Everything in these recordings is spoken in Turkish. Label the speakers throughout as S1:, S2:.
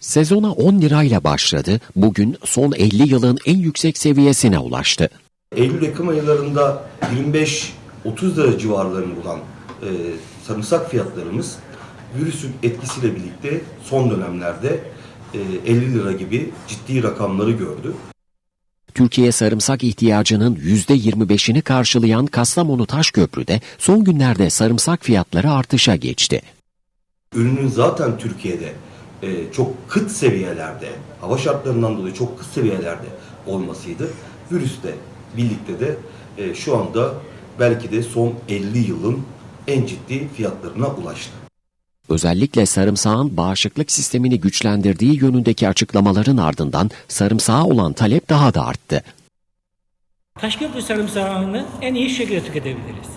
S1: Sezona 10 lirayla başladı, bugün son 50 yılın en yüksek seviyesine ulaştı.
S2: Eylül-Ekim aylarında 25-30 lira civarlarını bulan e, sarımsak fiyatlarımız virüsün etkisiyle birlikte son dönemlerde e, 50 lira gibi ciddi rakamları gördü.
S1: Türkiye sarımsak ihtiyacının %25'ini karşılayan Kastamonu Taşköprü'de son günlerde sarımsak fiyatları artışa geçti.
S2: Ürünün zaten Türkiye'de e, çok kıt seviyelerde, hava şartlarından dolayı çok kıt seviyelerde olmasıydı. Virüsle birlikte de e, şu anda belki de son 50 yılın en ciddi fiyatlarına ulaştı.
S1: Özellikle sarımsağın bağışıklık sistemini güçlendirdiği yönündeki açıklamaların ardından sarımsağa olan talep daha da arttı.
S3: Taşköprü sarımsağını en iyi şekilde tüketebiliriz.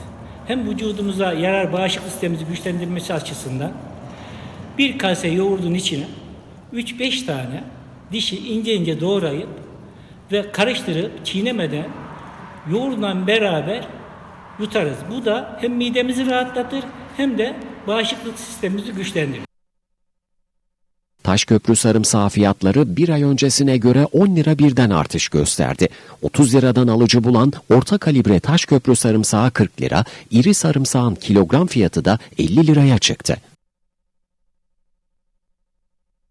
S3: Hem vücudumuza yarar bağışıklık sistemimizi güçlendirmesi açısından bir kase yoğurdun içine 3-5 tane dişi ince ince doğrayıp ve karıştırıp çiğnemeden yoğurla beraber yutarız. Bu da hem midemizi rahatlatır hem de bağışıklık sistemimizi güçlendirir.
S1: Taşköprü sarımsağı fiyatları bir ay öncesine göre 10 lira birden artış gösterdi. 30 liradan alıcı bulan orta kalibre Taşköprü sarımsağı 40 lira, iri sarımsağın kilogram fiyatı da 50 liraya çıktı.